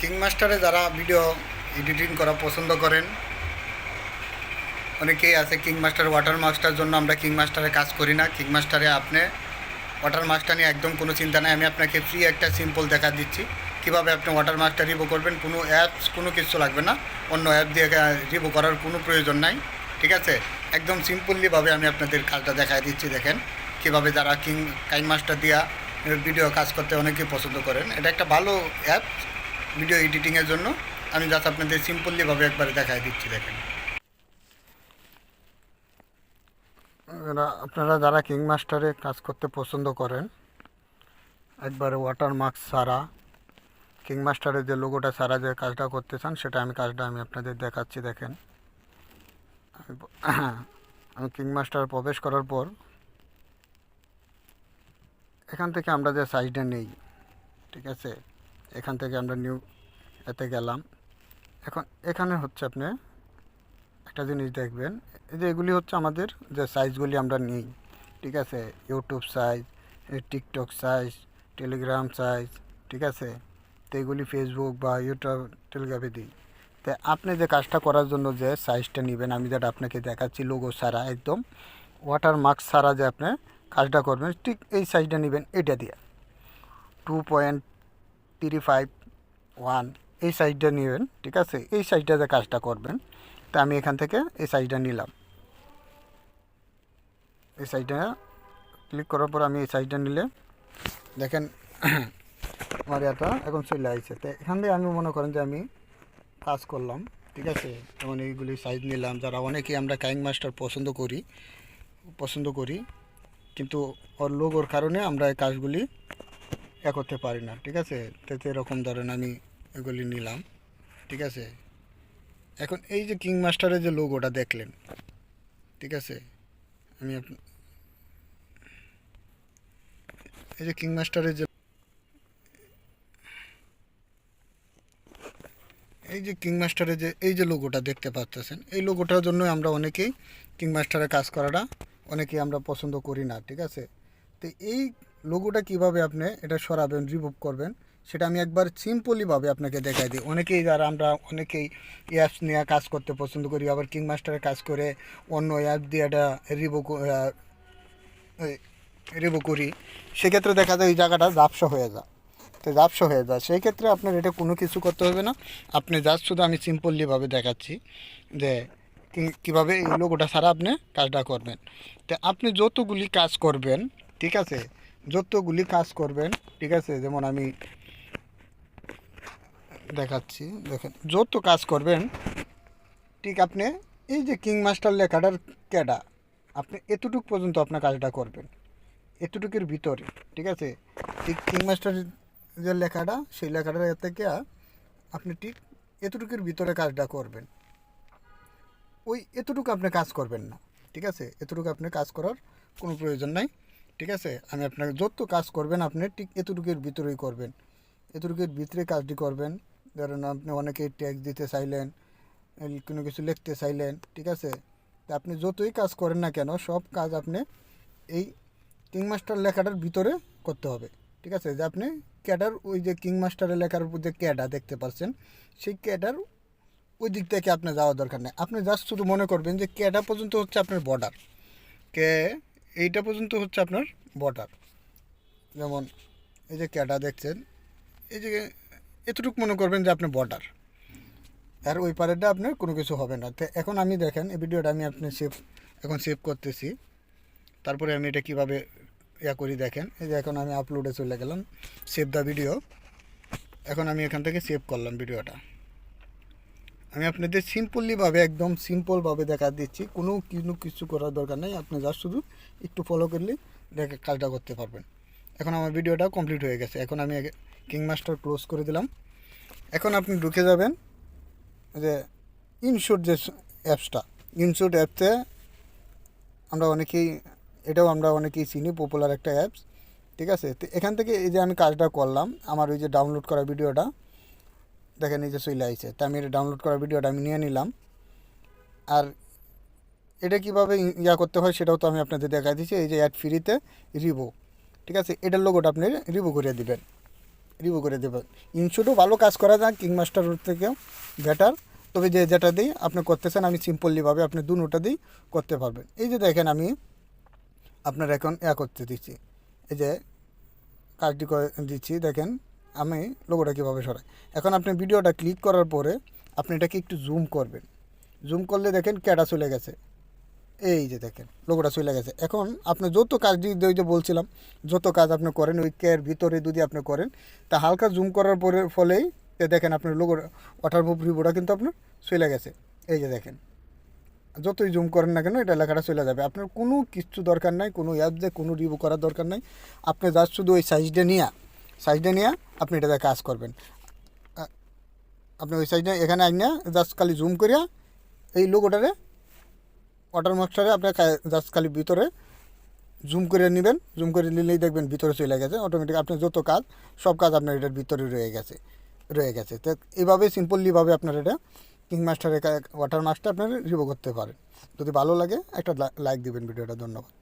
কিংমাস্টারে যারা video editing করা পছন্দ করেন, অনেকেই আছে কিংমাস্টার ওয়াটার মাস্টার জন্য আমরা কিংমাস্টারে কাজ করি না। কিংমাস্টারে আপনি ওয়াটার মাস্টার নিয়ে একদম কোনো চিন্তা নেই। আমি আপনাকে ফ্রি একটা সিম্পল দেখা দিচ্ছি। কীভাবে আপনি ওয়াটার মাস্টার রিভো করবেন, কোনো অ্যাপস কোনো কিছু লাগবে না। অন্য অ্যাপ দিয়ে রিভো করার কোনো প্রয়োজন নাই। ঠিক আছে? একদম সিম্পলিভাবে আমি আপনাদের কাজটা দেখাই দিচ্ছি, দেখেন। কীভাবে যারা কিং কাইন মাস্টার দিয়া ভিডিও কাজ করতে অনেকেই পছন্দ করেন। এটা একটা ভালো অ্যাপ ভিডিও এডিটিংয়ের জন্য, আমি জাস্ট আপনাদের সিম্পলিভাবে একবারে দেখাই দিচ্ছি, দেখেন। আপনারা যারা কিং মাস্টারে কাজ করতে পছন্দ করেন, একবারে ওয়াটার মার্ক ছাড়া কিং মাস্টারের যে লোগোটা সারা যে কাজটা করতে চান, সেটা আমি কাজটা আমি আপনাদের দেখাচ্ছি, দেখেন। আমি কিং মাস্টার প্রবেশ করার পর, এখান থেকে আমরা যে সাইজটা নেই, ঠিক আছে? এখান থেকে আমরা নিউ এতে গেলাম। এখন এখানে হচ্ছে আপনি একটা জিনিস দেখবেন, এই যে এগুলি হচ্ছে আমাদের যে সাইজগুলি আমরা নিই, ঠিক আছে? YouTube size TikTok size Telegram size ঠিক আছে? তো এগুলি ফেসবুক বা ইউটিউব টেলিগ্রামে দিই। তো আপনি যে কাজটা করার জন্য যে সাইজটা নেবেন, আমি যেটা আপনাকে দেখাচ্ছি লোগো ছাড়া একদম ওয়াটার মার্ক ছাড়া যে আপনি কাজটা করবেন, ঠিক এই সাইজটা নেবেন, এটা দিয়ে। Two point three five one এই সাইজটা নেবেন, ঠিক আছে? এই সাইজটাতে কাজটা করবেন, তা আমি এখান থেকে এই সাইজটা নিলাম। এই সাইজটা ক্লিক করার পর আমি এই সাইজটা নিলে, দেখেন, আমার এটা এখন চলে আসছে তো এখান থেকে আমি মনে করেন যে আমি কাজ করলাম, ঠিক আছে? যেমন এইগুলি সাইজ নিলাম, যারা অনেকেই আমরা কাইং মাস্টার পছন্দ করি পছন্দ করি, কিন্তু ওর লোগোর কারণে আমরা এই কাজগুলি এ করতে পারি না, ঠিক আছে? তো এরকম ধরেন আমি এগুলি নিলাম, ঠিক আছে? এখন এই যে কিং মাস্টারের যে লোগোটা দেখলেন, ঠিক আছে? আমি এই যে কিং মাস্টারের যে এই যে কিং মাস্টারের যে, এই যে লোগোটা দেখতে পাচ্ছেন, এই লোগোটার জন্য আমরা অনেকেই কিং মাস্টারের কাজ করাটা অনেকেই আমরা পছন্দ করি না, ঠিক আছে? তো এই লোগোটা কীভাবে আপনি এটা সরাবেন রিমুভ করবেন, সেটা আমি একবার সিম্পলিভাবে আপনাকে দেখাই দিই। অনেকেই যারা আমরা, অনেকেই অ্যাপস নিয়ে কাজ করতে পছন্দ করি, আবার কিং মাস্টারের কাজ করে অন্য অ্যাপ দিয়ে এটা রিভো রিভো করি, সেক্ষেত্রে দেখা যায় এই জায়গাটা জাপসা হয়ে যায়। তো জাপসা হয়ে যায়। সেই ক্ষেত্রে আপনার এটা কোনো কিছু করতে হবে না। আপনি জাস্ট শুধু আমি সিম্পলিভাবে দেখাচ্ছি যে কীভাবে এই লোগোটা ছাড়া আপনি কাজটা করবেন। তো আপনি যতগুলি কাজ করবেন, ঠিক আছে যতগুলি কাজ করবেন, ঠিক আছে? যেমন আমি দেখাচ্ছি, দেখেন, যত কাজ করবেন, ঠিক আপনি এই যে কিং মাস্টার লেখাটার ক্যাডা, আপনি এতটুকু পর্যন্ত আপনার কাজটা করবেন, এতটুকুর ভিতরে, ঠিক আছে? ঠিক কিং মাস্টার যে লেখাটা, সেই লেখাটার এ থেকে আপনি ঠিক এতটুকুর ভিতরে কাজটা করবেন। ওই এতটুকু আপনি কাজ করবেন না, ঠিক আছে? এতটুকু আপনি কাজ করার কোনো প্রয়োজন নাই। ঠিক আছে? আমি আপনাকে যত কাজ করবেন, আপনি ঠিক এতটুকুর ভিতরেই করবেন। এতটুকুর ভিতরে কাজটি করবেন। ধরেন আপনি অনেকেই ট্যাক্স দিতে চাইলেন কোনো কিছু লিখতে চাইলেন, ঠিক আছে? তা আপনি যতই কাজ করেন না কেন, সব কাজ আপনি এই কিং মাস্টার লেখাটার ভিতরে করতে হবে। ঠিক আছে? যে আপনি ক্যাডার, ওই যে কিং মাস্টারের লেখার উপর যে ক্যাডা দেখতে পাচ্ছেন, সেই ক্যাডার ওই দিক থেকে আপনার যাওয়া দরকার নেই। আপনি জাস্ট শুধু মনে করবেন যে ক্যাডা পর্যন্ত হচ্ছে আপনার বর্ডার কে এইটা পর্যন্ত হচ্ছে আপনার বর্ডার যেমন এই যে ক্যাটা দেখছেন, এই যে এতটুকু মনে করবেন যে আপনার বর্ডার আর ওই পারেরটা আপনার কোনো কিছু হবে না। তো এখন আমি দেখেন, এই ভিডিওটা আমি আপনি সেভ এখন সেভ করতেছি। তারপরে আমি এটা কীভাবে ইয়া করি দেখেন। এই যে এখন আমি আপলোডে চলে গেলাম সেভ দ্য ভিডিও এখন আমি এখান থেকে সেভ করলাম ভিডিওটা আমি আপনাদের সিম্পলিভাবে একদম সিম্পলভাবে দেখা দিচ্ছি। কোনো কোনো কিছু করার দরকার নেই। আপনি জাস্ট শুধু একটু ফলো করলে দেখে কাজটা করতে পারবেন। এখন আমার ভিডিওটা কমপ্লিট হয়ে গেছে। এখন আমি কিং মাস্টার ক্লোজ করে দিলাম। এখন আপনি ঢুকে যাবেন যে ইনশুট যে অ্যাপসটা। ইনশুট অ্যাপসে আমরা অনেকেই, এটাও আমরা অনেকেই চিনি পপুলার একটা অ্যাপস। ঠিক আছে? তো এখান থেকে এই যে আমি কাজটা করলাম, আমার ওই যে ডাউনলোড করা ভিডিওটা দেখেন এই যে চলে আইছে। তা আমি এটা ডাউনলোড করা ভিডিওটা আমি নিয়ে নিলাম। আর এটা কীভাবে ইয়া করতে হয় সেটাও তো আমি আপনাদের দেখা দিচ্ছি এই যে অ্যাড ফ্রিতে রিভো ঠিক আছে? এটার লোগোটা আপনি রিভো করে দেবেন। রিভিউ করে দেবেন। ইনশুটও ভালো কাজ করা যায় কিংমাস্টার থেকেও বেটার তবে যে যেটা দিই, আপনি করতেছেন, আমি সিম্পলিভাবে আপনি দুটা দিই, করতে পারবেন। এই যে দেখেন আমি আপনার এখন ইয়া করতে দিচ্ছি। এই যে কাজটি দিচ্ছি, দেখেন। আমি লোগোটা কীভাবে সরাই? এখন আপনি ভিডিওটা ক্লিক করার পরে আপনি এটাকে একটু জুম করবেন। জুম করলে দেখেন ক্যাটা চলে গেছে। এই যে দেখেন লোগোটা চলে গেছে। এখন আপনি যত কাজ ওই যে বলছিলাম, যত কাজ আপনি করেন, ওই কের ভিতরে যদি আপনি করেন, তা হালকা জুম করার পরে, ফলেই দেখেন আপনার লোগো ওয়াটারপ্রুফ রিবোটা কিন্তু আপনার চলে গেছে। এই যে দেখেন, যতই জুম করেন না কেন, এটা লেখাটা চলে যাবে। আপনার কোনো কিছু দরকার নাই, কোনো অ্যাপ দিয়ে কোনো রিভিউ করার দরকার নাই। আপনি জাস্ট শুধু ওই সাইজটা নিয়ে সাইজটা নিয়ে আপনি এটাতে কাজ করবেন। আপনি ওই সাইজটা এখানে আইনা জাস্ট খালি জুম করিয়া এই লোগোটারে ওয়াটার মাস্টারে আপনার জাস্ট খালি ভিতরে জুম করে নেবেন। জুম করে নিলেই দেখবেন ভিতরে চলে গেছে। অটোমেটিক আপনার যত কাজ, সব কাজ আপনার এটার ভিতরে রয়ে গেছে রয়ে গেছে। তো এইভাবে সিম্পলিভাবে আপনার এটা কিং মাস্টারের ওয়াটার মাস্টার আপনার রিভিউ করতে পারেন। যদি ভালো লাগে একটা লাইক দিবেন ভিডিওটা। ধন্যবাদ।